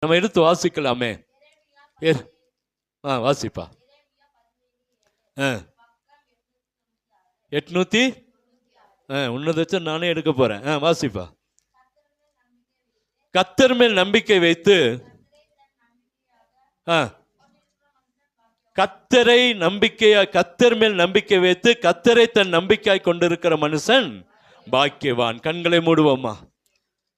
நம்ம எடுத்து வாசிக்கலாமே. ஏ ஆ வாசிப்பா. ஆ. எட்நூத்தி ஆ உன்னதை வச்சு நானே எடுக்க போறேன். ஆ வாசிப்பா. கத்தர் மேல் நம்பிக்கை வைத்து ஆ. கத்தரை நம்பிக்கையா கத்தர் மேல் நம்பிக்கை வைத்து கத்தரை தன் நம்பிக்கையாய் கொண்டிருக்கிற மனுஷன் பாக்கியவான். கண்களை மூடுவோமா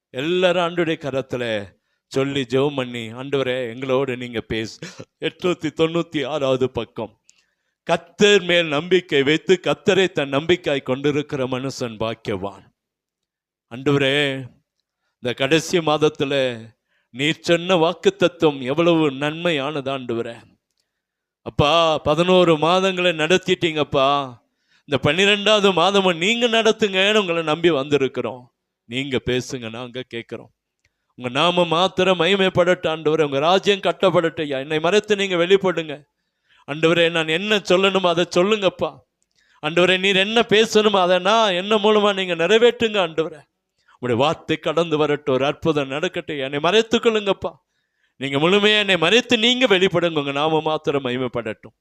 எல்லாரும் ஆண்டுடைய கரத்துல சொல்லி ஜெபம் பண்ணி ஆண்டவரே எங்களோடு நீங்கள் பேசு. எட்நூற்றி தொண்ணூற்றி ஆறாவது பக்கம். கத்தர் மேல் நம்பிக்கை வைத்து கத்தரை தன் நம்பிக்கை கொண்டிருக்கிற மனுஷன் பாக்கியவான். ஆண்டவரே இந்த கடைசி மாதத்தில் நீர் சொன்ன வாக்கு தத்துவம் எவ்வளவு நன்மையானது ஆண்டவரே. அப்பா பதினோரு மாதங்களை நடத்திட்டீங்கப்பா. இந்த பன்னிரெண்டாவது மாதமும் நீங்கள் நடத்துங்கன்னு உங்களை நம்பி வந்திருக்கிறோம். நீங்கள் பேசுங்க நாங்கள் கேட்குறோம். உங்க நாம மாத்திரம் மகிமைப்படட்டும் ஆண்டவரே. உங்க ராஜ்யம் கட்டப்படட்டும் ஐயா. என்னை மறைத்து நீங்க வெளிப்படுங்க. ஆண்டவரே நான் என்ன சொல்லணுமோ அதை சொல்லுங்கப்பா. ஆண்டவரே நீர் என்ன பேசணுமோ அதை நான் என்ன மூலமா நீங்க நிறைவேற்றுங்க ஆண்டவரே. உடைய வார்த்தை கடந்து வரட்டும். ஒரு அற்புதம் நடக்கட்டும் என்னை மறைத்துக்கொள்ளுங்கப்பா நீங்க முழுமையாக என்னை மறைத்து நீங்க வெளிப்படுங்க. உங்க நாம மாத்திரம் மகிமைப்படட்டும்.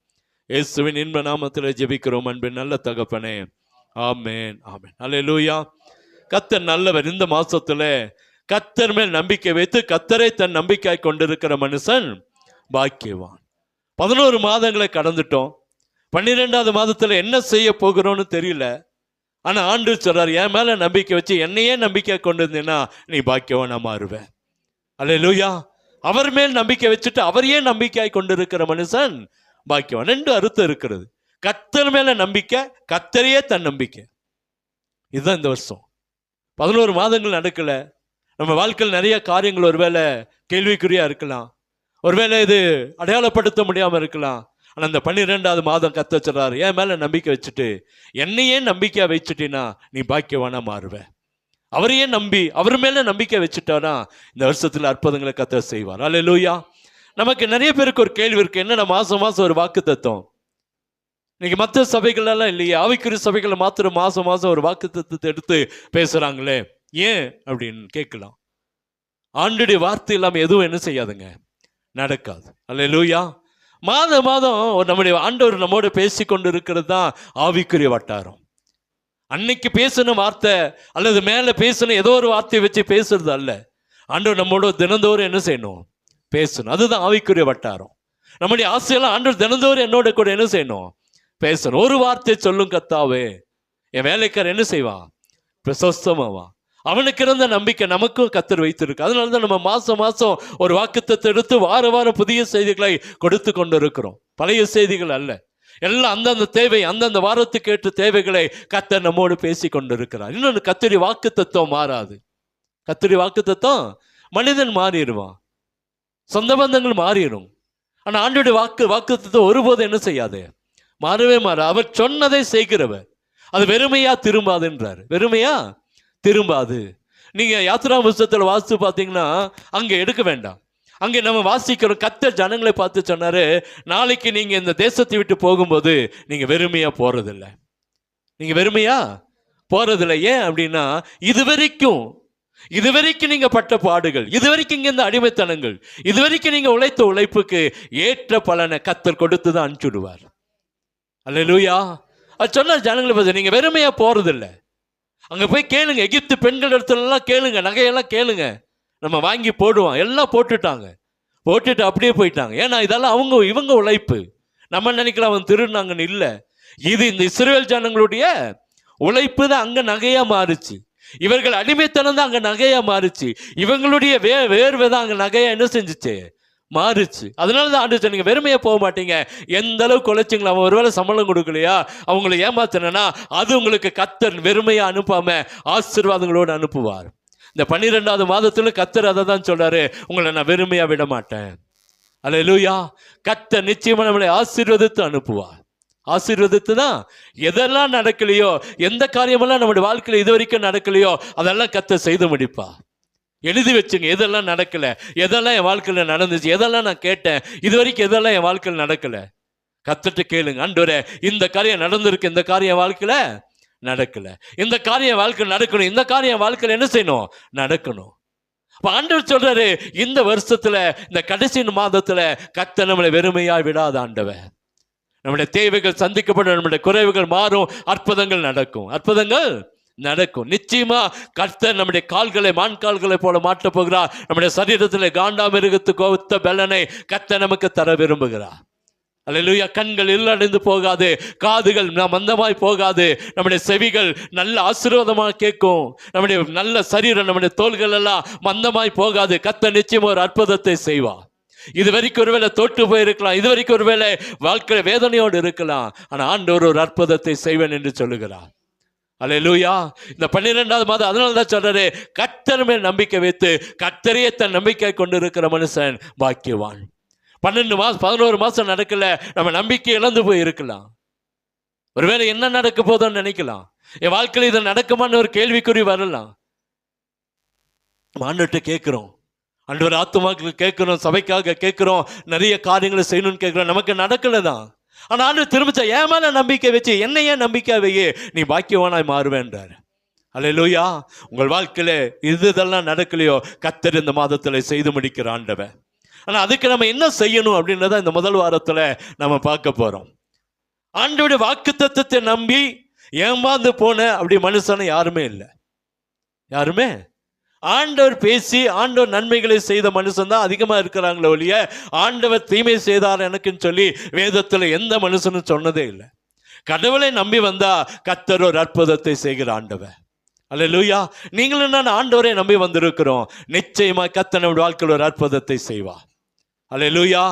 இயேசுவின் இன்ப நாமத்தில் ஜெபிக்கிறோம் அன்பின் நல்ல தகப்பனே. ஆமேன். ஆமேன். அல்லேலூயா கத்தர் நல்லவர். இந்த மாசத்துல கத்தர் மேல் நம்பிக்கை வைத்து கத்தரை தன் நம்பிக்கையாய் கொண்டிருக்கிற மனுஷன் பாக்கியவான். பதினோரு மாதங்களை கடந்துட்டோம். பன்னிரெண்டாவது மாதத்தில் என்ன செய்ய போகிறோன்னு தெரியல. ஆனால் ஆண்டு சொல்றாரு என் மேல நம்பிக்கை வச்சு என்னையே நம்பிக்கை கொண்டு இருந்தீங்கன்னா நீ பாக்கியவனாக மாறுவேன் அல்ல லூயா அவர் மேல் நம்பிக்கை வச்சுட்டு அவரையே நம்பிக்கையாய் கொண்டிருக்கிற மனுஷன் பாக்கியவான். ரெண்டு அறுத்தம் இருக்கிறது. கத்தர் மேல நம்பிக்கை கத்தரையே தன் நம்பிக்கை. இதுதான் இந்த வருஷம். பதினோரு மாதங்கள் நடக்கல. நம்ம வாழ்க்கையில் நிறைய காரியங்கள் ஒருவேளை கேள்விக்குறியாக இருக்கலாம். ஒருவேளை இது அடையாளப்படுத்த முடியாமல் இருக்கலாம். ஆனால் அந்த பன்னிரெண்டாவது மாதம் கத்த வச்சிடறாரு. என் மேலே நம்பிக்கை வச்சுட்டு என்னையே நம்பிக்கையாக வச்சுட்டீன்னா நீ பாக்கியவானா மாறுவ. அவரையே நம்பி அவர் மேலே நம்பிக்கை வச்சுட்டானா இந்த வருஷத்தில் அற்புதங்களை கத்த செய்வார். அல்ல நமக்கு நிறைய பேருக்கு ஒரு கேள்வி இருக்குது என்னென்ன மாதம் மாதம் ஒரு வாக்கு தத்துவம்? இன்னைக்கு மற்ற சபைகளெல்லாம் இல்லையே. ஆவிக்குரிய சபைகளை மாத்திரம் மாதம் மாதம் ஒரு வாக்கு தத்துவத்தை எடுத்து பேசுகிறாங்களே ஏன் அப்படின்னு கேட்கலாம். ஆண்டுடைய வார்த்தை இல்லாமல் எதுவும் என்ன செய்யாதுங்க? நடக்காது. அல்ல லூயா மாதம் மாதம் நம்முடைய ஆண்டவர் நம்மோட பேசி கொண்டு இருக்கிறது தான் ஆவிக்குரிய வட்டாரம். அன்னைக்கு பேசின வார்த்தை அல்லது மேலே பேசின ஏதோ ஒரு வார்த்தையை வச்சு பேசுறது அல்ல. ஆண்டவர் நம்மோட தினந்தோறும் என்ன செய்யணும்? பேசணும். அதுதான் ஆவிக்குரிய வட்டாரம். நம்முடைய ஆசையெல்லாம் ஆண்டவர் தினந்தோறும் என்னோட கூட என்ன செய்யணும்? பேசணும். ஒரு வார்த்தையை சொல்லும் கத்தாவே என் வேலைக்காரர் என்ன செய்வான்? பிரசஸ்தமாவான். அவனுக்கு இருந்த நம்பிக்கை நமக்கும் கத்தர் வைத்திருக்கு அதனால தான் நம்ம மாசம் மாசம் ஒரு வாக்குத்தத்தை எடுத்து வார வாரம் புதிய செய்திகளை கொடுத்து கொண்டு இருக்கிறோம் பழைய செய்திகள் அல்ல. எல்லாம் அந்தந்த தேவை அந்தந்த வாரத்துக்கு ஏற்ற தேவைகளை கத்தர் நம்மோடு பேசி கொண்டு இருக்கிறார் இன்னொன்று கத்திரி வாக்கு தத்துவம் மாறாது. கத்தரி வாக்கு தத்துவம் மனிதன் மாறிடுவான். சொந்த பந்தங்கள் மாறிடும். ஆனால் ஆண்டோடைய வாக்கு வாக்கு தத்துவம் ஒருபோதும் என்ன செய்யாது? மாறவே மாற. அவர் சொன்னதை செய்கிறவர். அது வெறுமையா திரும்பாதுன்றார். வெறுமையா திரும்பாது. நீங்கள் யாத்ரா புஸ்தத்தில் வாசித்து பார்த்தீங்கன்னா அங்கே எடுக்க வேண்டாம். அங்கே நம்ம வாசிக்கிறோம் கத்த ஜனங்களை பார்த்து சொன்னார் நாளைக்கு நீங்கள் இந்த தேசத்தை விட்டு போகும்போது நீங்கள் வெறுமையாக போறதில்ல. நீங்கள் வெறுமையாக போகிறதில்ல ஏன் அப்படின்னா இதுவரைக்கும் இதுவரைக்கும் நீங்கள் பட்ட பாடுகள் இதுவரைக்கும் இங்கே இந்த அடிமைத்தனங்கள் இதுவரைக்கும் நீங்கள் உழைத்த உழைப்புக்கு ஏற்ற பலனை கத்தர் கொடுத்து தான் அனுப்பிச்சுடுவார். அல்லேலூயா. அது சொன்னால் ஜனங்களை பார்த்து நீங்கள் வெறுமையாக போகிறதில்லை அங்கே போய் கேளுங்க. எகிப்து பெண்கள் இடத்துலலாம் கேளுங்க. நகையெல்லாம் கேளுங்க. நம்ம வாங்கி போடுவோம். எல்லாம் போட்டுட்டாங்க. போட்டுட்டு அப்படியே போயிட்டாங்க. ஏன்னா இதெல்லாம் அவங்க இவங்க உழைப்பு. நம்ம நினைக்கலாம் அவன் திருநாங்கன்னு இல்லை. இது இந்த இஸ்ரேல் ஜனங்களுடைய உழைப்பு தான் அங்கே நகையாக மாறுச்சு. இவர்கள் அடிமைத்தனம் தான் அங்கே நகையாக மாறுச்சு. இவங்களுடைய வே வேர்வை தான் அங்கே நகையாக என்ன செஞ்சிச்சு? மாறுச்சு. அதனால தான் ஆண்டு சொன்னீங்க வெறுமையாக போக மாட்டீங்க. எந்த அளவுக்கு உழைச்சிங்களா அவன் ஒருவேளை சம்பளம் கொடுக்கலையா அவங்கள ஏமாத்தினா அது உங்களுக்கு கத்தர் வெறுமையாக அனுப்பாமல் ஆசீர்வாதங்களோடு அனுப்புவார். இந்த பன்னிரெண்டாவது மாதத்தில் கத்தர் அதை தான் சொல்கிறாரு உங்களை நான் வெறுமையாக விட மாட்டேன். அல்லேலூயா. கத்தர் நிச்சயமாக நம்மளை ஆசீர்வதித்து அனுப்புவார். ஆசீர்வதித்து தான் எதெல்லாம் நடக்கலையோ எந்த காரியமெல்லாம் நம்முடைய வாழ்க்கையில் இது வரைக்கும் நடக்கலையோ அதெல்லாம் கத்த செய்து முடிப்பா எழுதி வச்சுங்க எதெல்லாம் நடக்கல எதெல்லாம் என் வாழ்க்கையில் நடந்துச்சு எதெல்லாம் நான் கேட்டேன் இது வரைக்கும் எதெல்லாம் என் வாழ்க்கையில் நடக்கல? கத்துட்டு கேளுங்க அண்டு இந்த காரியம் நடந்திருக்கு இந்த காரியம் வாழ்க்கையில் வாழ்க்கையில நடக்கல. இந்த காரியம் வாழ்க்கையில் நடக்கணும் இந்த காரியம் வாழ்க்கையில் என்ன செய்யணும்? நடக்கணும். அப்ப ஆண்டவர் சொல்றாரு இந்த வருஷத்துல இந்த கடைசி மாதத்துல கத்த நம்மளை வெறுமையா விடாத ஆண்டவர். நம்முடைய தேவைகள் சந்திக்கப்படும் நம்முடைய குறைவுகள் மாறும் அற்புதங்கள் நடக்கும். அற்புதங்கள் நடக்கும். நிச்சயமா கர்த்தர் நம்முடைய கால்களை மான் கால்களை போல மாற்றப் போகிறார். நம்முடைய சரீரத்தில் காண்டாமிருகத்துக்கு ஒத்த பலனை கர்த்தர் நமக்கு தர விரும்புகிறார். அல்லேலூயா கண்கள் இல்லடைந்து போகாது காதுகள் நம் மந்தமாய் போகாது. நம்முடைய செவிகள் நல்ல ஆசீர்வாதமாக கேட்கும். நம்முடைய நல்ல சரீரம் நம்முடைய தோள்கள் எல்லாம் மந்தமாய் போகாது. கத்த நிச்சயம் ஒரு அற்புதத்தை செய்வா இது வரைக்கும் ஒருவேளை தோற்று போயிருக்கலாம். இது வரைக்கும் ஒருவேளை வாழ்க்கை வேதனையோடு இருக்கலாம். ஆனால் ஆண்டவர் ஒரு அற்புதத்தை செய்வேன் என்று சொல்லுகிறார். அல்லேலூயா இந்த பன்னிரெண்டாவது மாதம் அதனால தான் சொல்றாரு கத்தர் மேல் நம்பிக்கை வைத்து கத்தரையே தன் நம்பிக்கை கொண்டு இருக்கிற மனுஷன் பாக்கியவான். பன்னெண்டு மாதம் பதினோரு மாதம் நடக்கல நம்ம நம்பிக்கை இழந்து போய் இருக்கலாம். ஒருவேளை என்ன நடக்க போதோன்னு நினைக்கலாம். என் வாழ்க்கையில் இது நடக்குமான்னு ஒரு கேள்விக்குறி வரலாம். ஆண்டுகிட்ட அன்று ஒரு ஆத்துமாக்கு கேட்குறோம் சபைக்காக கேட்குறோம் நிறைய காரியங்களை செய்யணும்னு கேட்குறோம். நமக்கு நடக்கலை தான் ஆனால் ஆண்டு திரும்பிச்சா ஏன் மேலே நம்பிக்கை வச்சு என்ன ஏன் நம்பிக்கை வையே? நீ பாக்கியவானாய் மாறுவேன்றார் அல்லேலூயா உங்கள் வாழ்க்கையில் இது இதெல்லாம் நடக்கலையோ? கத்தர் இந்த மாதத்தில் செய்து முடிக்கிற ஆண்டவன் ஆனால் அதுக்கு நம்ம என்ன செய்யணும் அப்படின்றத இந்த முதல் வாரத்தில் நம்ம பார்க்க போகிறோம் ஆண்டோடைய வாக்கு தத்துவத்தை நம்பி ஏமாந்து போன? அப்படி மனுஷனை யாருமே இல்லை. யாருமே? ஆண்டவர் பேசி ஆண்டவர் நன்மைகளை செய்த மனுஷன் தான் அதிகமாக இருக்கிறாங்களே ஒழிய ஆண்டவர் தீமை செய்தார் எனக்குன்னு சொல்லி வேதத்தில் எந்த மனுஷனும் சொன்னதே இல்லை. கடவுளை நம்பி வந்தா கத்தர் ஒரு அற்புதத்தை செய்கிற ஆண்டவர். அல்லேலூயா. நீங்களும் நான் ஆண்டவரை நம்பி வந்திருக்கிறோம். நிச்சயமாக கத்த வாழ்க்கையில் ஒரு அற்புதத்தை செய்வா அல்லேலூயா.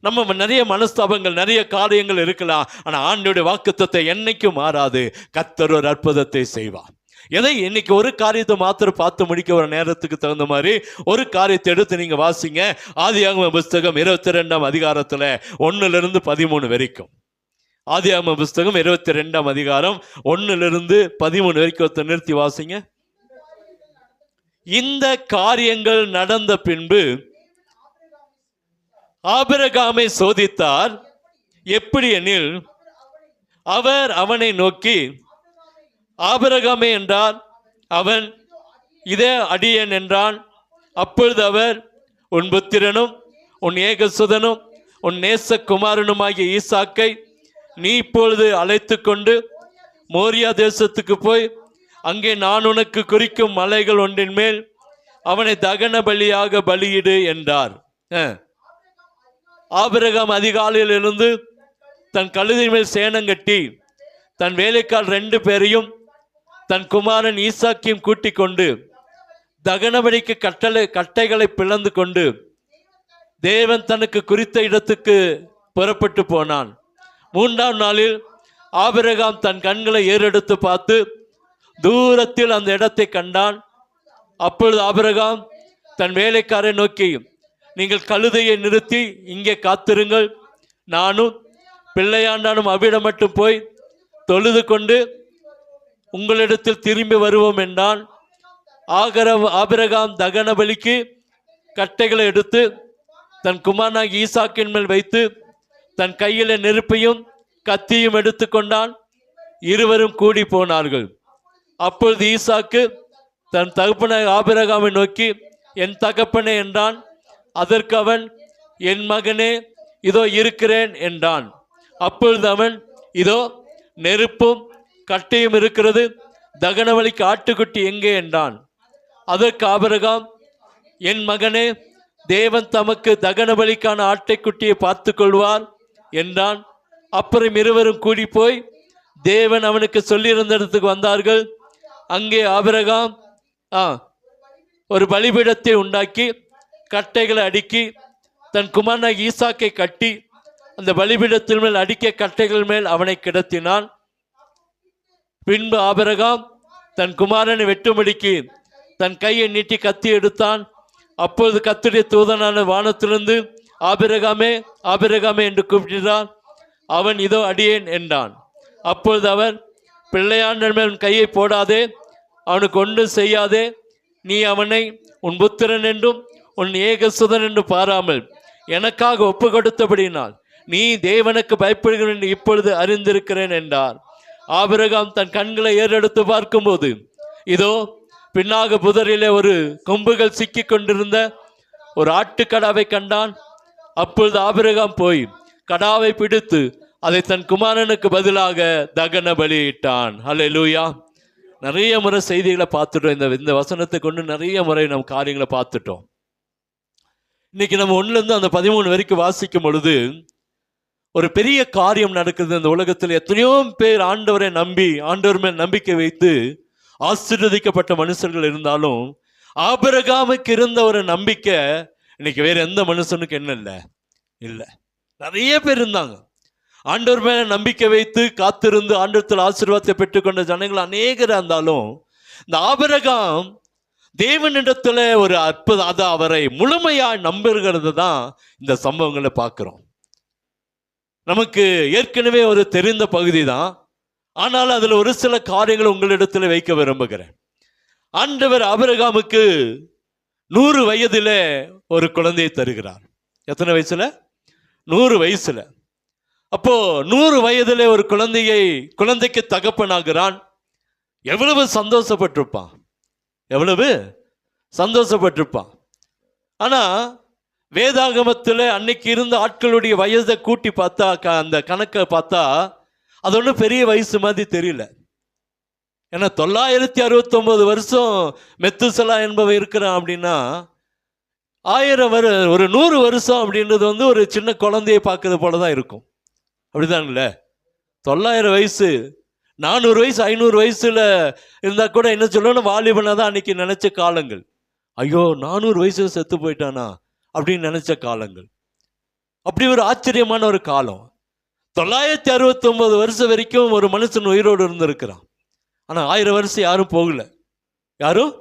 நம்ம நிறைய மனஸ்தாபங்கள் நிறைய காரியங்கள் இருக்கலாம். ஆனால் ஆண்டோடைய வாக்குத்தத்தை என்னைக்கும் மாறாது. கத்தர் ஒரு அற்புதத்தை செய்வார். எதை இன்னைக்கு ஒரு காரியத்தை மாத்திரம் பார்த்து முடிக்க ஒரு நேரத்துக்கு தகுந்த மாதிரி ஒரு காரியத்தை எடுத்து நீங்க வாசிங்க. ஆதியாகம புஸ்தகம் இருபத்தி ரெண்டாம் அதிகாரத்துல ஒன்றுலேருந்து இருந்து பதிமூணு வரைக்கும். ஆதியாகம புஸ்தகம் இருபத்தி ரெண்டாம் அதிகாரம் ஒண்ணுல இருந்து பதிமூணு வரைக்கும் ஒருத்தர் நிறுத்தி வாசிங்க. இந்த காரியங்கள் நடந்த பின்பு ஆபிரகாமை சோதித்தார். எப்படி எனில் அவர் அவனை நோக்கி ஆபரகமே என்றார் அவன் இதே அடியன் என்றான். அப்பொழுது அவர் உன் புத்திரனும் உன் ஏகசுதனும் உன் நேசகுமாரனுமாகிய ஈசாக்கை நீ இப்பொழுது அழைத்து கொண்டு மோரியா தேசத்துக்கு போய் அங்கே நான் உனக்கு குறிக்கும் மலைகள் ஒன்றின் மேல் அவனை தகன பலியாக பலியிடு என்றார். ஆபிரகம் ஆபிரகாம் அதிகாலையில் இருந்து தன் கழுதின் மேல் சேணங்கட்டி தன் வேலைக்கால் ரெண்டு பேரையும் தன் குமாரன் ஈசாக்கியும் கூட்டிக் கொண்டு தகனபடிக்கு கட்டளை கட்டைகளை பிளந்து கொண்டு தேவன் தனக்கு குறித்த இடத்துக்கு புறப்பட்டு போனான். மூன்றாம் நாளில் ஆபிரகாம் தன் கண்களை ஏறெடுத்து பார்த்து தூரத்தில் அந்த இடத்தை கண்டான். அப்பொழுது ஆபிரகாம் தன் வேலைக்காரை நோக்கி நீங்கள் கழுதையை நிறுத்தி இங்கே காத்திருங்கள். நானும் பிள்ளையாண்டானும் அவிடம் மட்டும் போய் தொழுது கொண்டு உங்களிடத்தில் திரும்பி வருவோம் என்றான் ஆகர ஆபிரகாம் தகன பலிக்கு கட்டைகளை எடுத்து தன் குமாரனாகி ஈசாக்கின் மேல் வைத்து தன் கையில நெருப்பையும் கத்தியும் எடுத்துக்கொண்டான் இருவரும் கூடி போனார்கள். அப்பொழுது ஈசாக்கு தன் தகப்பனை ஆபிரகாமை நோக்கி என் தகப்பனே என்றான். அதற்கு அவன் என் மகனே இதோ இருக்கிறேன் என்றான். அப்பொழுது அவன் இதோ நெருப்பும் கட்டையும் இருக்கிறது. தகனவழிக்கு ஆட்டுக்குட்டி எங்கே என்றான். அதற்கு ஆபிரகாம் என் மகனே தேவன் தமக்கு தகனபலிக்கான ஆட்டைக்குட்டியை பார்த்து கொள்வார் என்றான். அப்புறம் இருவரும் கூடி போய் தேவன் அவனுக்கு சொல்லியிருந்த இடத்துக்கு வந்தார்கள். அங்கே ஆபிரகாம் ஆ ஒரு பலிபீடத்தை உண்டாக்கி கட்டைகளை அடுக்கி தன் குமாரனாக ஈசாக்கை கட்டி அந்த பலிபீடத்தின் மேல் அடிக்க கட்டைகள் மேல் அவனை கிடத்தினான். பின்பு ஆபிரகாம் தன் குமாரனை வெட்டும்படிக்கு தன் கையை நீட்டி கத்தி எடுத்தான். அப்பொழுது கத்துடைய தூதனான வானத்திலிருந்து ஆபிரகாமே ஆபிரகாமே என்று கூப்பிட்டான். அவன் இதோ அடியேன் என்றான். அப்பொழுது அவன் பிள்ளையாண்டன் மேல் உன் கையை போடாதே அவனுக்கு ஒன்றும் செய்யாதே. நீ அவனை உன் புத்திரன் என்றும் உன் ஏகசுதன் என்று பாராமல் எனக்காக ஒப்பு கொடுத்தபடினால் நீ தேவனுக்கு பயப்படுகிறேன் என்று இப்பொழுது அறிந்திருக்கிறேன் என்றார். ஆபிரகாம் தன் கண்களை ஏறெடுத்து பார்க்கும்போது இதோ பின்னாக புதரிலே ஒரு கொம்புகள் சிக்கி கொண்டிருந்த ஒரு ஆட்டுக்கடாவை கண்டான். அப்பொழுது ஆபிரகாம் போய் கடாவை பிடித்து அதை தன் குமாரனுக்கு பதிலாக தகன பலியிட்டான். லூயா நிறைய முறை செய்திகளை பார்த்துட்டோம். இந்த இந்த வசனத்தை கொண்டு நிறைய முறை நம்ம காரியங்களை பார்த்துட்டோம். இன்னைக்கு நம்ம ஒன்றுலேருந்து அந்த பதிமூணு வரைக்கும் வாசிக்கும் பொழுது ஒரு பெரிய காரியம் நடக்குது இந்த உலகத்தில். எத்தனையோ பேர் ஆண்டவரை நம்பி ஆண்டவர் மேல் நம்பிக்கை வைத்து ஆசீர்வதிக்கப்பட்ட மனுஷர்கள் இருந்தாலும் ஆபரகாமுக்கு இருந்த ஒரு நம்பிக்கை இன்னைக்கு வேற எந்த மனுஷனுக்கு என்ன இல்லை? இல்லை. நிறைய பேர் இருந்தாங்க. ஆண்டவர் மேல நம்பிக்கை வைத்து காத்திருந்து ஆண்டத்தில் ஆசீர்வாதத்தை பெற்றுக்கொண்ட ஜனங்கள் அநேகராக இருந்தாலும் இந்த ஆபரகாம் தேவனிடத்தில் ஒரு அற்புதம் அதை அவரை முழுமையாக நம்புகிறது தான் இந்த சம்பவங்களை பார்க்குறோம். நமக்கு ஏற்கனவே ஒரு தெரிந்த பகுதி தான் ஆனால் அதில் ஒரு சில காரியங்களை உங்களிடத்தில் வைக்க விரும்புகிறேன். ஆண்டவர் அபிரகாமுக்கு நூறு வயதில் ஒரு குழந்தையை தருகிறார். எத்தனை வயசில்? நூறு வயசில். அப்போ நூறு வயதில் ஒரு குழந்தையை குழந்தைக்கு தகப்பனாகிறான். எவ்வளவு சந்தோஷப்பட்டிருப்பான்? எவ்வளவு? சந்தோஷப்பட்டிருப்பான். ஆனால் வேதாகமத்தில் அன்னைக்கு இருந்த ஆட்களுடைய வயதை கூட்டி பார்த்தா க- அந்த கணக்கை பார்த்தா அது ஒன்றும் பெரிய வயசு மாதிரி தெரியல. ஏன்னா தொள்ளாயிரத்தி அறுபத்தொன்பது வருஷம் மெத்துசலா என்பவன் இருக்கிறான் அப்படின்னா ஆயிரம் வரு ஒரு நூறு வருஷம் அப்படின்றது வந்து ஒரு சின்ன குழந்தையை பார்க்கறது போல தான் இருக்கும். அப்படிதான்ல தொள்ளாயிரம் வயசு நானூறு வயசு ஐநூறு வயசில் இருந்தால் கூட என்ன சொல்லணும் வாலிபனாக தான் அன்னைக்கு நினச்ச காலங்கள். ஐயோ நானூறு வயசு செத்து போயிட்டானா? அப்படின்னு நினச்ச காலங்கள். அப்படி ஒரு ஆச்சரியமான ஒரு காலம். தொள்ளாயிரத்தி அறுபத்தி ஒன்பது வருஷம் வரைக்கும் ஒரு மனுஷன் உயிரோடு இருந்திருக்கிறான். ஆனால் ஆயிரம் வருஷம் யாரும் போகல. யாரும்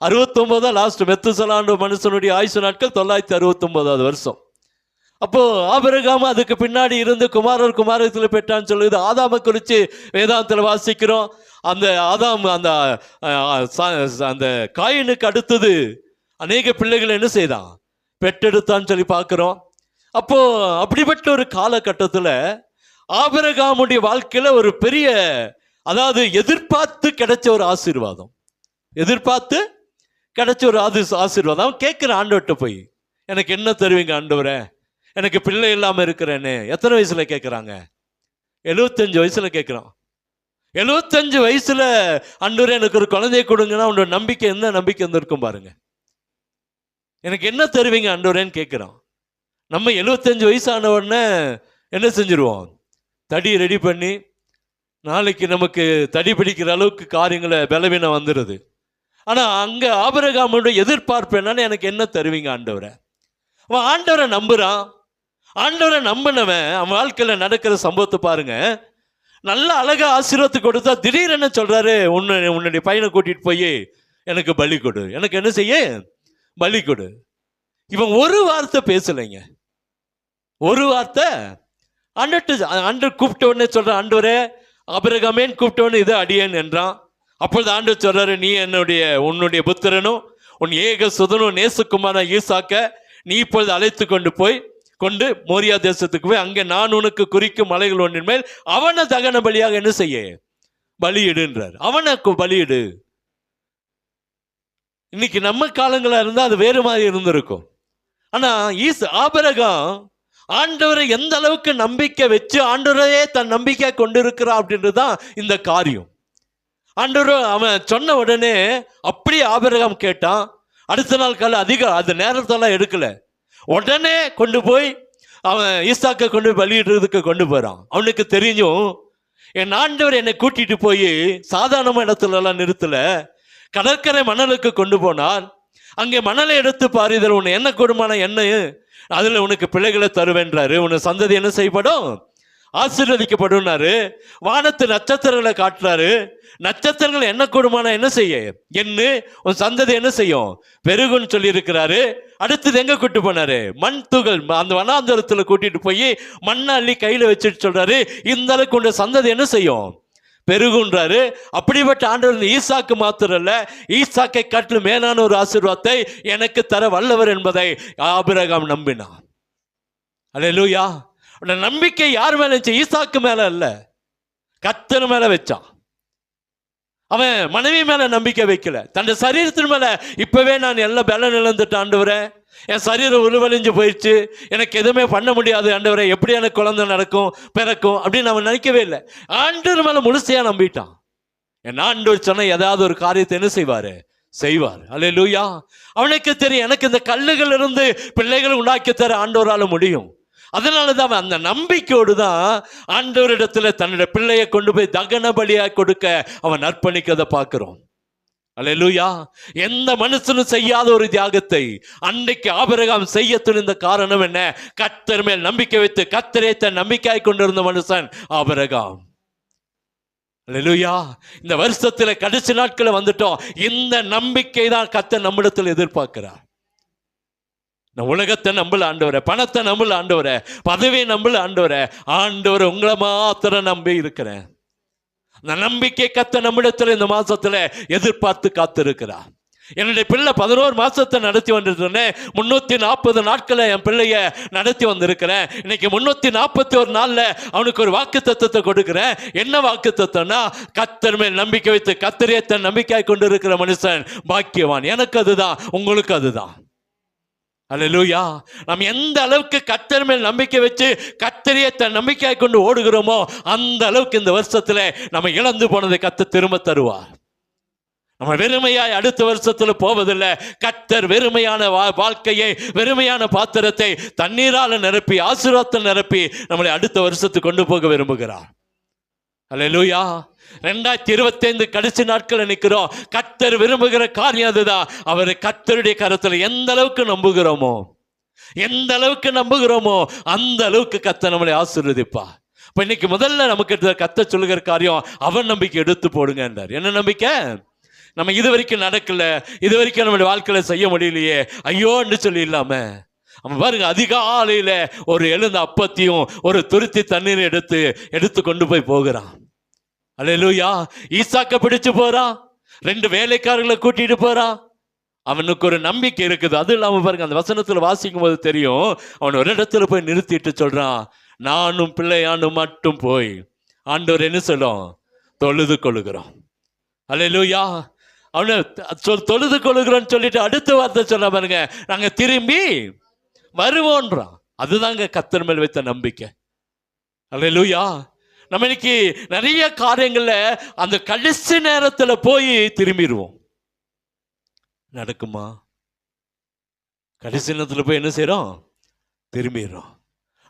அறுபத்தொன்பது தான் லாஸ்ட் மெத்துசலாண்டு மனுஷனுடைய ஆயுசு நாட்கள் தொள்ளாயிரத்தி அறுபத்தொம்போதாவது வருஷம். அப்போது ஆபிரகாம் அதுக்கு பின்னாடி இருந்து குமாரர் குமாரத்தில் பெற்றான்னு சொல்லுது ஆதாமை குறித்து வேதாந்தத்தில் வாசிக்கிறோம். அந்த ஆதாம் அந்த அந்த காயினுக்கு அடுத்தது. அநேக பிள்ளைகள் என்ன செய்தான்? பெற்றெடுத்தான்னு சொல்லி பார்க்குறோம். அப்போ அப்படிப்பட்ட ஒரு காலகட்டத்தில் ஆபரகாமுடைய வாழ்க்கையில் ஒரு பெரிய அதாவது எதிர்பார்த்து கிடைச்ச ஒரு ஆசீர்வாதம். எதிர்பார்த்து கிடைச்ச ஒரு ஆதி ஆசீர்வாதம். அவன் கேட்குற ஆண்டவர்கிட்ட போய் எனக்கு என்ன தருவீங்க ஆண்டவரே? எனக்கு பிள்ளை இல்லாமல் இருக்கிறேன்னு எத்தனை வயசில் கேட்குறாங்க எழுபத்தஞ்சு வயசில் கேட்குறான் எழுபத்தஞ்சு வயசில் ஆண்டவரே எனக்கு ஒரு குழந்தைய கொடுங்கன்னா அவனோட நம்பிக்கை என்ன? நம்பிக்கை இருந்திருக்கும் பாருங்கள் எனக்கு என்ன தருவீங்க ஆண்டவரேன்னு கேட்குறான் நம்ம எழுபத்தஞ்சு வயசான உடனே என்ன செஞ்சுருவோம்? தடி ரெடி பண்ணி நாளைக்கு நமக்கு தடி பிடிக்கிற அளவுக்கு காரியங்களை பலவீனம் வந்துடுது ஆனால் அங்கே ஆபரகாமோட எதிர்பார்ப்பு என்னன்னு எனக்கு என்ன தருவீங்க ஆண்டவரை? அவன் ஆண்டவரை நம்புகிறான் ஆண்டவரை நம்பினவன் அவன் வாழ்க்கையில் நடக்கிற சம்பவத்தை பாருங்க. நல்ல அழகாக ஆசீர்வாதத்தை கொடுத்தா திடீர்னு என்ன சொல்றாரு உன்னை உன்னுடைய பையனை கூட்டிகிட்டு போய் எனக்கு பலி கொடு. எனக்கு என்ன செய்ய? பலி கொடு. இவன் ஒரு வார்த்தை பேசலைங்க. ஒரு வார்த்தை அண்டட்டு அண்டர் கூப்பிட்ட உடனே சொல்றான் அபிரகமேன் கூப்பிட்ட உடனே இது அடியேன் என்றான். அப்பொழுது ஆண்டு சொல்கிறாரு நீ என்னுடைய உன்னுடைய புத்திரனும் உன் ஏக சுதனும் நேசுக்குமான ஈசாக்க நீ இப்பொழுது அழைத்து கொண்டு போய் கொண்டு மோரியா தேசத்துக்கு போய் அங்கே நான் உனக்கு குறிக்கும் மலைகள் ஒன்றின் மேல் அவனை தகன பலியாக என்ன செய்ய? பலியிடுன்றார். அவனை கு- பலியிடு. இன்னைக்கு நம்ம காலங்களாக இருந்தால் அது வேறு மாதிரி இருந்திருக்கும். ஆனால் ஈஸ் ஆபரகம் ஆண்டவரை எந்த அளவுக்கு நம்பிக்கை வச்சு ஆண்டவரையே தன் நம்பிக்கை கொண்டிருக்கிறான் அப்படின்றது தான் இந்த காரியம். ஆண்டவர் அவன் சொன்ன உடனே அப்படியே ஆபரகம் கேட்டான். அடுத்த நாள் காலை அதிகம் அந்த நேரத்தெல்லாம் எடுக்கலை. உடனே கொண்டு போய் அவன் ஈசாக்க கொண்டு போய் பலியிடுறதுக்கு கொண்டு போகிறான் அவனுக்கு தெரிஞ்சும் என் ஆண்டவர் என்னை கூட்டிகிட்டு போய் சாதாரண இடத்துலலாம் நிறுத்தலை. கடற்கரை மணலுக்கு கொண்டு போனால் அங்கே மணலை எடுத்து பாரு இதில் உன்னை என்ன கொடுமான எண்ணெய் அதில் உனக்கு பிள்ளைகளை தருவேன்றாரு. உன் சந்ததி என்ன செய்யப்படும்? ஆசீர்வதிக்கப்படும்னாரு. வானத்து நட்சத்திரங்களை காட்டுறாரு. நட்சத்திரங்கள் என்ன கூடுமானா என்ன செய்ய? என்ன உன் சந்ததி என்ன செய்யும்? பெருகுன்னு சொல்லி இருக்கிறாரு அடுத்தது எங்க கூட்டு போனாரு? மண் துகள் அந்த வனாந்தரத்துல கூட்டிட்டு போய் மண்ணை அள்ளி கையில வச்சுட்டு சொல்றாரு. இந்த அளவுக்கு உண்ட சந்ததி என்ன செய்யும்? பெருகுன்றாரு. அப்படிப்பட்ட ஆண்டவர் ஈசாக்கு மாத்திரம் இல்ல ஈசாக்கை காட்டிலும் மேலான ஒரு ஆசீர்வாதத்தை எனக்கு தர வல்லவர் என்பதை ஆபிரகாம் நம்பினான். அல்லேலூயா. லூயா நம்பிக்கை யார் மேல இருந்துச்சு? ஈசாக்கு மேல இல்லை கத்தர் மேல வச்சான். அவன் மனைவி மேல நம்பிக்கை வைக்கல. தன் சரீரத்தின் மேல இப்பவே நான் எல்லாம் பலன் இழந்துட்டு ஆண்டவரே. என் சரீரம் உருவழிஞ்சு போயிடுச்சு. எனக்கு எதுவுமே பண்ண முடியாது. ஆண்டவரை எப்படி எனக்கு குழந்தை நடக்கும் பிறக்கும் அப்படின்னு அவன் நினைக்கவே இல்லை. ஆண்டவர் மேலே முழுசையாக நம்பிட்டான். என் ஆண்டவர் சொன்னால் ஏதாவது ஒரு காரியத்தை என்ன செய்வாரு? செய்வார். அல்ல லூயா அவனுக்கு தெரியும் எனக்கு இந்த கல்லுகள் இருந்து பிள்ளைகள் உண்டாக்கி தர ஆண்டோரால் முடியும். அதனால தான் அவன் அந்த நம்பிக்கையோடு தான் ஆண்டவரிடத்துல தன்னுடைய பிள்ளையை கொண்டு போய் தகன பலியாக கொடுக்க அவன் அர்ப்பணிக்கிறத பார்க்குறோம். அலையலூயா. எந்த மனுஷனும் செய்யாத ஒரு தியாகத்தை அன்னைக்கு ஆபிரகாம் செய்ய துணிந்த காரணம் என்ன? கத்தர் மேல் நம்பிக்கை வைத்து கத்தரே தன் நம்பிக்கையாய் கொண்டிருந்த மனுஷன் ஆபிரகாம். அல்லேலூயா இந்த வருஷத்துல கடைசி நாட்களை வந்துட்டோம். இந்த நம்பிக்கை தான் கத்த நம்மிடத்தில் எதிர்பார்க்கிறார். நான் உலகத்தை நம்பல ஆண்டவரை பணத்தை நம்பல ஆண்டவரை பதவியை நம்பல ஆண்டவரை ஆண்டவர் உங்களை மாத்திரம் நம்பி இருக்கிறேன் நம்பிக்கை கத்த நம்மிடத்தில் இந்த மாசத்துல எதிர்பார்த்து காத்திருக்கிறார். என்னுடைய பிள்ளை பதினோரு மாசத்தை நடத்தி வந்துருந்தேன் முன்னூத்தி நாற்பது நாட்களை என் பிள்ளைய நடத்தி வந்திருக்கிறேன். இன்னைக்கு முன்னூத்தி நாற்பத்தி ஒரு நாள்ல அவனுக்கு ஒரு வாக்கு தத்துவத்தை கொடுக்குறேன். என்ன வாக்கு தத்துவம்னா கத்தர் மேல் நம்பிக்கை வைத்து கத்தரையே தன் கொண்டு இருக்கிற மனுஷன் பாக்கியவான். எனக்கு அதுதான் உங்களுக்கு அதுதான். அலலூயா நாம் எந்த அளவுக்கு கத்தர் மேல் நம்பிக்கை வச்சு கத்தரியை தன் நம்பிக்கையாக கொண்டு ஓடுகிறோமோ அந்த அளவுக்கு இந்த வருஷத்தில் நம்ம இழந்து போனதை கத்த திரும்ப தருவார். நம்ம வெறுமையாய் அடுத்த வருஷத்தில் போவதில்லை. கத்தர் வெறுமையான வா- வாழ்க்கையை வெறுமையான பாத்திரத்தை தண்ணீரால் நிரப்பி ஆசீர்வாதத்தில் நிரப்பி நம்மளை அடுத்த வருஷத்துக்கு கொண்டு போக விரும்புகிறார். அலலூயா ரெண்டாயிரத்தி இருபத்தைந்து கடைசி நாட்கள் நிற்கிறோம் கத்தர் விரும்புகிற காரியம் அதுதான். அவர் கத்தருடைய கருத்தில் எந்த அளவுக்கு நம்புகிறோமோ எந்த அளவுக்கு நம்புகிறோமோ அந்த அளவுக்கு கத்த நம்மளை ஆசீர்வதிப்பா இப்போ இன்னைக்கு முதல்ல நமக்கு இருக்கிற கத்த சொல்லுகிற காரியம் அவன் நம்பிக்கை எடுத்து போடுங்க என்றார். என்ன நம்பிக்கை? நம்ம இது வரைக்கும் நடக்கல. இது வரைக்கும் நம்மளுடைய வாழ்க்கையில் செய்ய முடியலையே. ஐயோன்னு சொல்லி இல்லாம. அவன் பாருங்க அதிகாலையில் ஒரு எழுந்த அப்பத்தையும் ஒரு துருத்தி தண்ணீரை எடுத்து எடுத்து கொண்டு போய் போகிறான். அலையலூயா. ஈசாக்க பிடிச்சு போறான் ரெண்டு வேலைக்காரர்களை கூட்டிட்டு போறான் அவனுக்கு ஒரு நம்பிக்கை இருக்குது. அது இல்லாம பாருங்க அந்த வசனத்துல வாசிக்கும் போது தெரியும். அவன் ஒரு இடத்துல போய் நிறுத்திட்டு சொல்றான் நானும் பிள்ளையானும் மட்டும் போய். ஆண்டவர் என்ன சொல்லும்? தொழுது கொள்ளுகிறோம். அலையலூயா. அவனை சொல் தொழுது கொள்ளுகிறோன்னு சொல்லிட்டு அடுத்த வார்த்தை சொல்ல பாருங்க. நாங்க திரும்பி வருவோன்றான் அதுதாங்க கத்தர் மேல் வைத்த நம்பிக்கை. அலையலூயா. நம்ம இன்னைக்கு நிறைய காரியங்களில் அந்த கடைசி நேரத்தில் போய் திரும்பிடுவோம். நடக்குமா? கடைசி நேரத்தில் போய் என்ன செய்கிறோம் திரும்பிடுறோம்.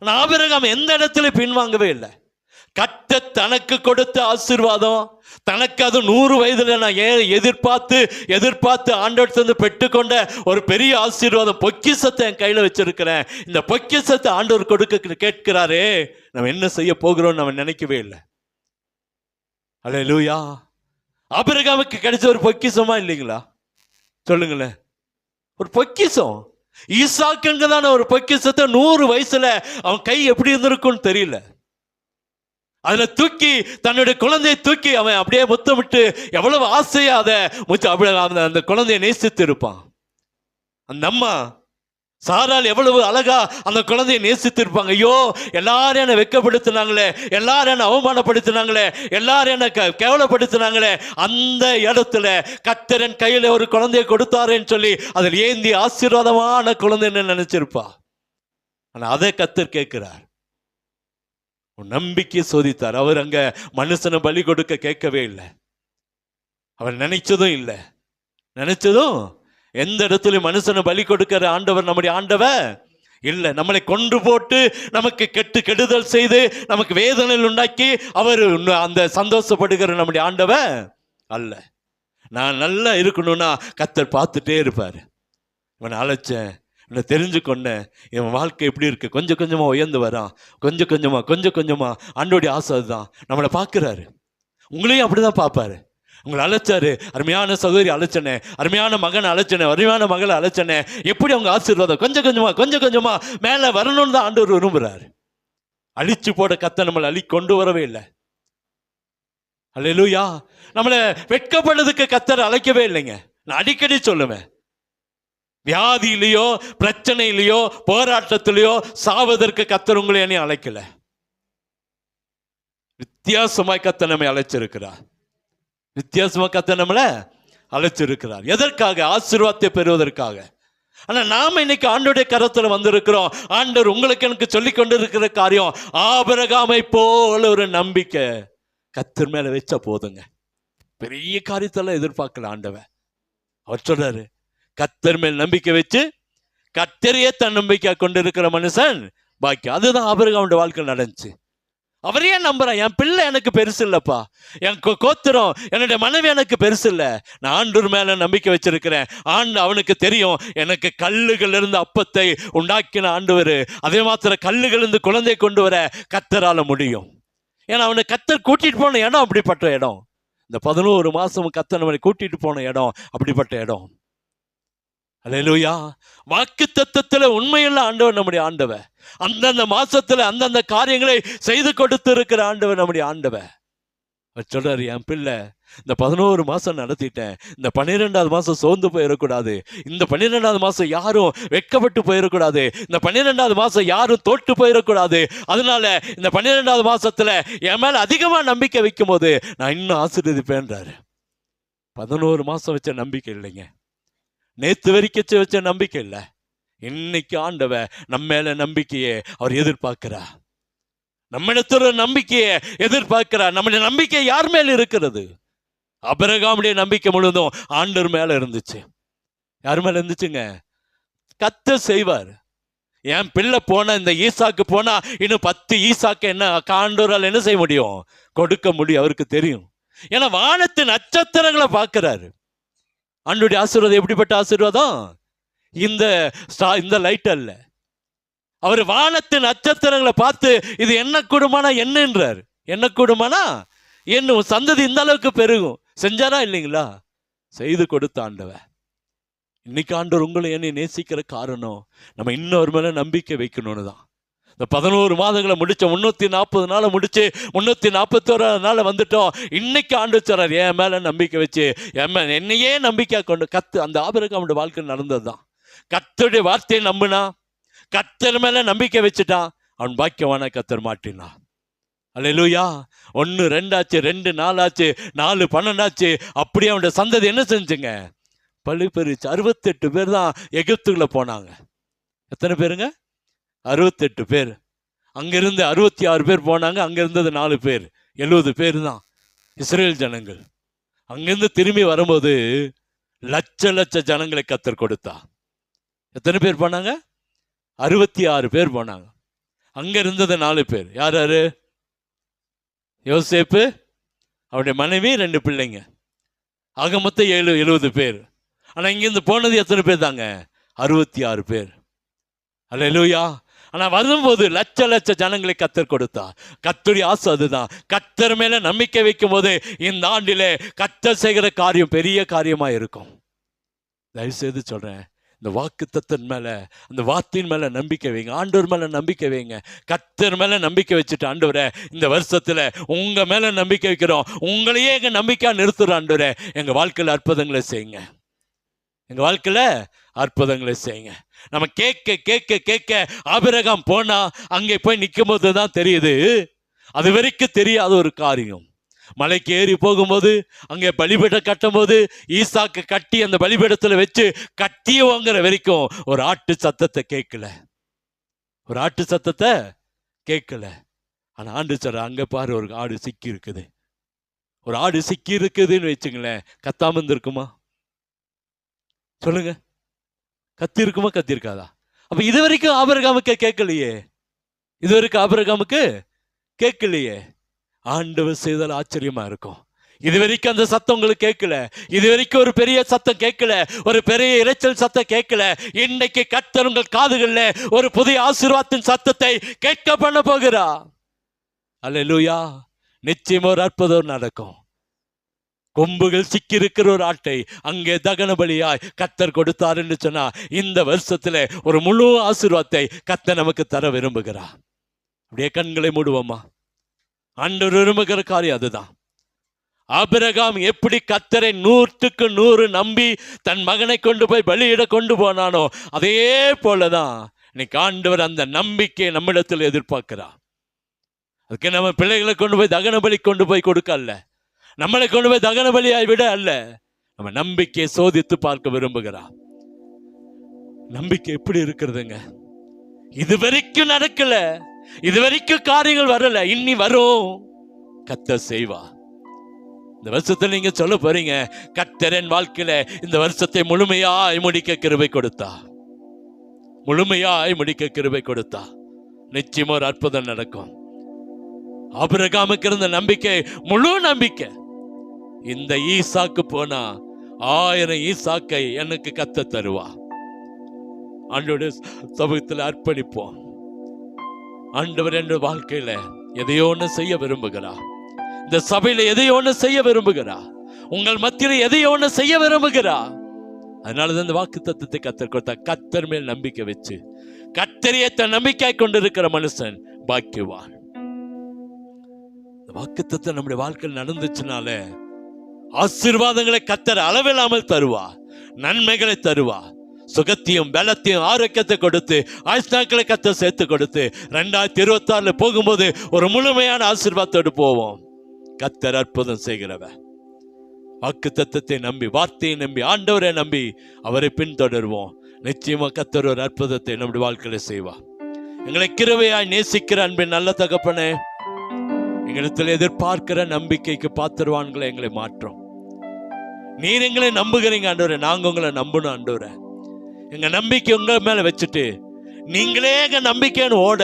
ஆனா ஆபிரகாம் எந்த இடத்துல பின்வாங்கவே இல்லை. கட்ட தனக்கு கொடுத்த ஆசீர்வாதம். தனக்கு அது நூறு வயதுல நான் ஏன் எதிர்பார்த்து எதிர்பார்த்து ஆண்டவர்ந்து பெற்றுக்கொண்ட ஒரு பெரிய ஆசீர்வாதம் பொக்கிஷத்தை என் கையில் வச்சிருக்கிறேன். இந்த பொக்கிஷத்தை ஆண்டவர் கொடுக்க கேட்கிறாரே. நம்ம என்ன செய்ய போகிறோம் நம்ம நினைக்கவே இல்லை. அலே லூயா ஆபிரகாமுக்கு கிடைச்ச ஒரு பொக்கிசமா இல்லைங்களா? சொல்லுங்களேன். ஒரு பொக்கிஷம். ஈசாக்குங்க தானே ஒரு பொக்கிஷத்தை நூறு வயசுல அவன் கை எப்படி இருந்திருக்கும்னு தெரியல. அதுல தூக்கி தன்னுடைய குழந்தையை தூக்கி அவன் அப்படியே முத்தமிட்டு எவ்வளவு ஆசையா அதை முத்து அந்த அந்த குழந்தையை நேசித்து இருப்பான். அந்த அம்மா சாரால் எவ்வளவு அழகா அந்த குழந்தையை நேசித்து இருப்பாங்க. ஐயோ எல்லாரும் என்னை வெக்கப்படுத்தினாங்களே எல்லாரும் என்னை அவமானப்படுத்தினாங்களே எல்லாரும் என்னை க- கேவலப்படுத்தினாங்களே அந்த இடத்துல கத்தரன் கையில ஒரு குழந்தையை கொடுத்தாருன்னு சொல்லி அதில் ஏந்தி ஆசீர்வாதமான குழந்தைன்னு நினைச்சிருப்பா. ஆனா அதை கத்தர் கேட்கிறார். உன் நம்பிக்கை சோதித்தார். அவர் அங்க மனுஷனை பலி கொடுக்க கேட்கவே இல்லை. அவர் நினைச்சதும் இல்லை. நினைச்சதும் எந்த இடத்துலயும் மனுஷனை பலி கொடுக்கிற ஆண்டவர் நம்முடைய ஆண்டவர் இல்லை. நம்மளை கொன்று போட்டு நமக்கு கெட்டு கெடுதல் செய்து நமக்கு வேதனை உண்டாக்கி அவர் அந்த சந்தோஷப்படுகிற நம்முடைய ஆண்டவர் அல்ல. நான் நல்லா இருக்கணும்னா கத்தர் பார்த்துட்டே இருப்பார். இவனை அழைச்சேன். இவனை தெரிஞ்சு கொண்டேன் வாழ்க்கை எப்படி இருக்குது கொஞ்சம் கொஞ்சமாக உயர்ந்து வரான் கொஞ்சம் கொஞ்சமாக கொஞ்சம் கொஞ்சமாக ஆண்டோடைய ஆசை அதுதான். நம்மளை பார்க்குறாரு. உங்களையும் அப்படிதான் பார்ப்பாரு. உங்களை அழைச்சாரு. அருமையான சகோதரி அழைச்சனே. அருமையான மகன் அழைச்சனே. அருமையான மகளை அழைச்சனே. எப்படி அவங்க ஆசீர்வாதம்? கொஞ்சம் கொஞ்சமாக கொஞ்சம் கொஞ்சமாக மேலே வரணும்னு தான் ஆண்டவர் விரும்புகிறார் அழிச்சு போட கத்தை நம்மளை அழி கொண்டு வரவே இல்லை. அல்லேலூயா நம்மளை வெட்கப்படுறதுக்கு கத்தர் அழைக்கவே இல்லைங்க. நான் அடிக்கடி சொல்லுவேன். வியாதியிலையோ பிரச்சனையிலையோ போராட்டத்திலையோ சாவதற்கு கத்தர் உங்களை என்னை அழைக்கல. வித்தியாசமாய் கத்த நம்மை அழைச்சிருக்கிறார். வித்தியாசமாக கத்த நம்மள அழைச்சிருக்கிறார். எதற்காக? ஆசீர்வாதத்தை பெறுவதற்காக. ஆனா நாம இன்னைக்கு ஆண்டோடைய கரத்துல வந்திருக்கிறோம். ஆண்டவர் உங்களுக்கு எனக்கு சொல்லி கொண்டிருக்கிற காரியம் ஆபரகாமை போல ஒரு நம்பிக்கை. கத்தர் மேல வச்சா போதுங்க. பெரிய காரியத்தெல்லாம் எதிர்பார்க்கல ஆண்டவன் அவர் சொல்றாரு கத்தர் மேல் நம்பிக்கை வச்சு கத்தரையே தன் நம்பிக்கை கொண்டிருக்கிற மனுஷன் பாக்கி அதுதான் ஆபரகாமுடைய வாழ்க்கை நடந்துச்சு. அவரையே நம்புறான். என் பிள்ளை எனக்கு பெருசு இல்லைப்பா. என் கோ- கோத்திரம் என்னுடைய மனைவி எனக்கு பெருசு இல்லை. நான் ஆண்டூர் மேல நம்பிக்கை வச்சிருக்கிறேன். ஆண்டு அவனுக்கு தெரியும். எனக்கு கல்லுகள் இருந்து அப்பத்தை உண்டாக்கின ஆண்டவர். அதே மாத்திர கல்லுகள் இருந்து குழந்தை கொண்டு வர கத்தரால முடியும். ஏன்னா அவனை கத்தர் கூட்டிட்டு போன இடம் அப்படிப்பட்ட இடம். இந்த பதினோரு மாசம் கத்தர் நம்மளை கூட்டிட்டு போன இடம் அப்படிப்பட்ட இடம். அலையலூயா வாக்கு தத்துவத்தில் உண்மையுள்ள ஆண்டவர் நம்முடைய ஆண்டவர். அந்தந்த மாசத்துல அந்தந்த காரியங்களை செய்து கொடுத்து இருக்கிற ஆண்டவர் நம்முடைய ஆண்டவர். அவர் சொல்றாரு என் பிள்ளை இந்த பதினோரு மாசம் நடத்திட்டேன். இந்த பன்னிரெண்டாவது மாசம் சோர்ந்து போயிடக்கூடாது இந்த பன்னிரெண்டாவது மாசம் யாரும் வெட்கப்பட்டு போயிடக்கூடாது இந்த பன்னிரெண்டாவது மாசம் யாரும் தோட்டு போயிடக்கூடாது அதனால இந்த பன்னிரெண்டாவது மாசத்துல என் மேல அதிகமா நம்பிக்கை வைக்கும் போது நான் இன்னும் ஆசீர்வதிப்பேன்றாரு. பதினோரு மாசம் வச்ச நம்பிக்கை இல்லைங்க. நேத்து வரைக்கும் வச்ச நம்பிக்கை இல்லை. இன்னைக்கு ஆண்டவ நம்ம மேல நம்பிக்கையை அவர் எதிர்பார்க்கிறா நம்மிடத்துல நம்பிக்கையை எதிர்பார்க்கிறார். நம்முடைய நம்பிக்கை யார் மேல இருக்கிறது? அபரகாமுடைய நம்பிக்கை முழுவதும் ஆண்டர் மேல இருந்துச்சு. யார் மேல இருந்துச்சுங்க? கத்த செய்வார். என் பிள்ளை போனா இந்த ஈசாக்கு போனா இன்னும் பத்து ஈசாக்கு என்ன காண்டூரால் என்ன செய்ய முடியும்? கொடுக்க முடியும் அவருக்கு தெரியும். ஏன்னா வானத்து நட்சத்திரங்களை பார்க்கிறாரு. ஆண்டுடைய ஆசீர்வாதம் எப்படிப்பட்ட ஆசீர்வாதம்? இந்த ஸ்டா- இந்த லைட் அல்ல. அவர் வானத்தின் நட்சத்திரங்களை பார்த்து இது என்ன கூடுமானா என்னன்றார்? என்ன கூடுமானா? என்ன சந்ததி இந்த அளவுக்கு பெருகும். செஞ்சாரா இல்லைங்களா? செய்து கொடுத்த ஆண்டவர். இன்னைக்கு ஆண்டவர் உங்களை என்னை நேசிக்கிற காரணம் நம்ம இன்னொரு மேல நம்பிக்கை வைக்கணும்னு தான். இந்த பதினோரு மாதங்களை முடிச்ச முன்னூற்றி நாற்பது நாளை முடிச்சு முன்னூற்றி நாற்பத்தோராது நாள் வந்துட்டோம். இன்னைக்கு ஆண்டு சொல்றார் என் மேலே நம்பிக்கை வச்சு என் மேல என்னையே நம்பிக்கை கொண்டு கத்து அந்த ஆபரகாமுடைய வாழ்க்கை நடந்ததுதான். கத்தருடைய வார்த்தையை நம்பினா கத்தர் மேலே நம்பிக்கை வச்சுட்டான் அவன் பாக்கியவான கத்தர் மாட்டினான் அல்லேலூயா. ஒன்று ரெண்டாச்சு ரெண்டு நாலாச்சு நாலு பன்னெண்டாச்சு. அப்படியே அவனுடைய சந்ததி என்ன செஞ்சுங்க? பழு பெருச்சு அறுபத்தெட்டு பேர் தான் எகிப்துக்குள்ளே போனாங்க. எத்தனை பேருங்க? அறுபத்தெட்டு பேர். அங்கிருந்து அறுபத்தி ஆறு பேர் போனாங்க அங்க இருந்தது நாலு பேர். எழுபது பேர் தான். இஸ்ரேல் ஜனங்கள். அங்கிருந்து திரும்பி வரும்போது லட்ச லட்ச ஜனங்களை கத்தர் கொடுத்தா. எத்தனை பேர் போனாங்க? அறுபத்தி ஆறு பேர் போனாங்க. அங்கே இருந்தது நாலு பேர். யார் யார்? யோசேப்பு அவருடைய மனைவி ரெண்டு பிள்ளைங்க. ஆக மொத்தம் ஏழு எழுபது பேர். ஆனால் இங்கேருந்து போனது எத்தனை பேர் தாங்க? அறுபத்தி ஆறு பேர். அல்ல அல்லேலூயா. ஆனால் வரும்போது லட்ச லட்ச ஜனங்களை கத்தர் கொடுத்தா. கத்தருடைய ஆசை அதுதான். கத்தர் மேலே நம்பிக்கை வைக்கும் போது இந்த ஆண்டிலே கத்தர் செய்கிற காரியம் பெரிய காரியமாக இருக்கும். தயவுசெய்து சொல்கிறேன் இந்த வாக்கு தத்தன் மேல அந்த வார்த்தையின் மேலே நம்பிக்கை வைங்க. ஆண்டவர் மேலே நம்பிக்கை வைங்க. கத்தர் மேலே நம்பிக்கை வச்சுட்டு ஆண்டவரே இந்த வருஷத்தில் உங்கள் மேலே நம்பிக்கை வைக்கிறோம். உங்களையே எங்கள் நம்பிக்கையாக நிறுத்துகிறோம் ஆண்டவரே. எங்கள் வாழ்க்கையில் அற்புதங்களை செய்யுங்க. எங்கள் வாழ்க்கையில் அற்புதங்களை செய்யுங்க. நம்ம கேட்க கேட்க கேட்க ஆபிரகம் போனால் அங்கே போய் நிற்கும் போது தான் தெரியுது. அது வரைக்கும் தெரியாத ஒரு காரியம். மலைக்கு ஏறி போகும்போது அங்கே பலிபீடம் கட்டும்போது ஈசாக்கு கட்டி அந்த பலிபீடத்தில் வச்சு கட்டியவங்கிற வரைக்கும் ஒரு ஆட்டு சத்தத்தை கேட்கல. ஒரு ஆட்டு சத்தத்தை கேட்கல. ஆனால் ஆண்டு சார் அங்கே பாரு ஒரு ஆடு சிக்கி இருக்குது ஒரு ஆடு சிக்கி இருக்குதுன்னு வச்சுங்களேன் கத்தாமல் இருந்திருக்குமா? சொல்லுங்க. கத்தி இருக்குமா கத்தி இருக்காதா அப்ப இது வரைக்கும் ஆபரகாமுக்கு கேட்கலையே. இது வரைக்கும் ஆபரகாமுக்கு கேட்கலையே. ஆண்டவர் செய்தால் ஆச்சரியமா இருக்கும். இது வரைக்கும் அந்த சத்தம் உங்களுக்கு கேட்கல. இது வரைக்கும் ஒரு பெரிய சத்தம் கேட்கல. ஒரு பெரிய இரைச்சல் சத்தம் கேட்கல. இன்னைக்கு கத்தர் உங்கள் காதுகள்ல ஒரு புதிய ஆசீர்வாதத்தின் சத்தத்தை கேட்க பண்ண போகிறா அல்லேலூயா. நிச்சயமா ஒரு அற்புதம் நடக்கும். கொம்புகள் சிக்கியிருக்கிற ஒரு ஆட்டை அங்கே தகன பலியாய் கத்தர் கொடுத்தார் என்று சொன்னா இந்த வருஷத்துல ஒரு முழு ஆசீர்வாதத்தை கத்தர் நமக்கு தர விரும்புகிறார். அப்படியே கண்களை மூடுவோமா? ஆண்டவர் விரும்புகிற காரியம் அதுதான். ஆபிரகாம் எப்படி கத்தரை நூற்றுக்கு நூறு நம்பி தன் மகனை கொண்டு போய் பலியிட கொண்டு போனானோ அதே போலதான் இன்னைக்கு ஆண்டவர் அந்த நம்பிக்கையை நம்மிடத்தில் எதிர்பார்க்கிறார். அதுக்கு நம்ம பிள்ளைகளை கொண்டு போய் தகன பலி கொண்டு போய் கொடுக்கல நம்மளை கொண்டு போய் தகன பலியாய் விட அல்ல. நம்ம நம்பிக்கையை சோதித்து பார்க்க விரும்புகிறார் நம்பிக்கை எப்படி இருக்கிறதுங்க? இது வரைக்கும் நடக்கல. இது வரைக்கும் காரியங்கள் வரல. இன்னி வரும். கத்த செய்வா. இந்த வருஷத்தை நீங்க சொல்ல போறீங்க கத்தரன் வாழ்க்கையில இந்த வருஷத்தை முழுமையாய் முடிக்க கிருபை கொடுத்தா. முழுமையாய் முடிக்க கிருபை கொடுத்தா. நிச்சயமா ஒரு அற்புதம் நடக்கும். ஆபிரகாமுக்கு இருந்த நம்பிக்கை முழு நம்பிக்கை. இந்த ஈசாக்கு போனா ஆயிரம் ஈசாக்கை எனக்கு கத்த தருவா. அன்றோட சமூகத்தில் அர்ப்பணிப்போம். ஆண்டவர் என்ற வாழ்க்கையில எதையோ ஒன்று செய்ய விரும்புகிறா. இந்த சபையில எதையோ ஒன்று செய்ய விரும்புகிறா. உங்கள் மத்தியில் எதையோ ஒன்று செய்ய விரும்புகிறா. அதனால தான் இந்த வாக்கு தத்துவத்தை கத்தர் கொடுத்தா கத்தர் மேல் நம்பிக்கை வச்சு கத்தரியை தன் நம்பிக்கை கொண்டிருக்கிற மனுஷன் பாக்கியவான். இந்த வாக்கு தத்துவம் நம்முடைய வாழ்க்கையில் நடந்துச்சுனால ஆசீர்வாதங்களை கத்தர் அளவில்லாமல் தருவா. நன்மைகளை தருவா. சுகத்தையும் பலத்தையும் ஆரோக்கியத்தை கொடுத்து ஆயுஷ்நாட்களை கத்த சேர்த்து கொடுத்து ரெண்டாயிரத்தி இருபத்தி ஆறுல போகும்போது ஒரு முழுமையான ஆசீர்வாதத்தோடு போவோம். கத்தர் அற்புதம் செய்கிறவ வாக்கு தத்துவத்தை நம்பி வார்த்தையை நம்பி ஆண்டவரை நம்பி அவரை பின்தொடர்வோம். நிச்சயமா கத்தர் ஒரு அற்புதத்தை நம்முடைய வாழ்க்கையில செய்வா எங்களை கிருவையாய் நேசிக்கிற அன்பின் நல்ல தகப்பனே எங்களிடத்தில் எதிர்பார்க்கிற நம்பிக்கைக்கு பாத்திருவான்களை எங்களை மாற்றும். நீர் எங்களை நம்புகிறீங்க ஆண்டவரே. நாங்க உங்களை நம்பணும் ஆண்டவரே. எங்க நம்பிக்கை உங்க மேல வச்சுட்டு நீங்களே எங்க நம்பிக்கைன்னு ஓட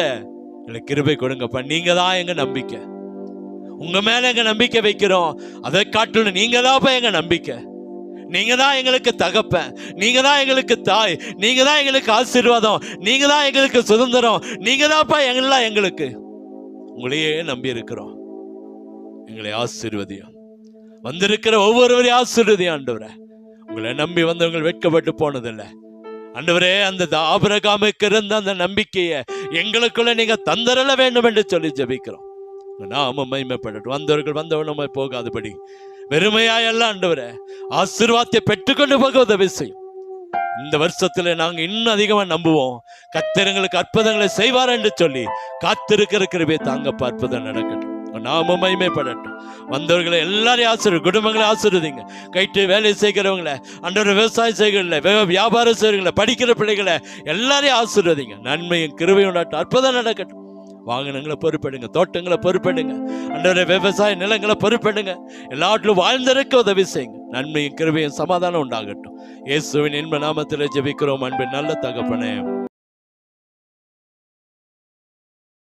எங்களுக்கு கிருபை கொடுங்கப்பா. நீங்க தான் எங்க நம்பிக்கை. உங்க மேல எங்க நம்பிக்கை வைக்கிறோம் அதை காட்டிலும் நீங்க தான்ப்பா எங்க நம்பிக்கை. நீங்க தான் எங்களுக்கு தகப்பன் நீங்க தான் எங்களுக்கு தாய் நீங்க தான் எங்களுக்கு ஆசீர்வாதம் நீங்க தான் எங்களுக்கு சுதந்திரம் நீங்க தான்ப்பா எல்லாம் எங்களுக்கு. உங்களையே நம்பி இருக்கிறோம். எங்களை ஆசீர்வதியும். வந்திருக்கிற ஒவ்வொருவரையும் ஆசிர்வதி ஆண்டவரே? உங்களை நம்பி வந்தவங்க வெட்கப்பட்டு போனதில்லை. ஆண்டவரே அந்த ஆபரகாமுக்கு இருந்த அந்த நம்பிக்கையை எங்களுக்குள்ள நீங்க தந்தரல வேண்டும் என்று சொல்லி ஜெபிக்கிறோம். நாம மகிமைப்படட்டும். வந்தவர்கள் வந்தவனமை போகாதபடி. வெறுமையாயெல்லாம் ஆண்டவரே ஆசீர்வாதத்தை பெற்றுக்கொண்டு போக உதவி செய்யும். இந்த வருஷத்துல நாங்க இன்னும் அதிகமா நம்புவோம். கத்திரங்களுக்கு அற்புதங்களை செய்வார் என்று சொல்லி காத்திருக்கிற கிருபை தாங்க பார்ப்பதை நடக்கட்டும். உங்க நாம மகிமைப்படட்டும். வந்தவர்களை எல்லாரையும் ஆசிரியர் குடும்பங்களை ஆசிரியதிங்க கைட்டு வேலை செய்கிறவங்களை அன்றொரு விவசாயம் செய்கிறவங்கள வியாபாரம் செய்கிறவங்கள படிக்கிற பிள்ளைகளை எல்லாரையும் ஆசிரியதிங்க நன்மையும் கிருவையும் உண்டாட்டும் அற்புதம் நடக்கட்டும். வாகனங்களை பொறுப்பெடுங்க தோட்டங்களை பொறுப்பெடுங்க அன்றொரு விவசாய நிலங்களை பொறுப்பெடுங்க. எல்லாட்டிலும் வாழ்ந்திருக்க உதவி செய்யுங்க. நன்மையும் கிருபையும் சமாதானம் உண்டாகட்டும். இயேசுவின் இன்ப நாமத்தில் ஜெபிக்கிறோம் அன்பின் நல்ல தகப்பனே.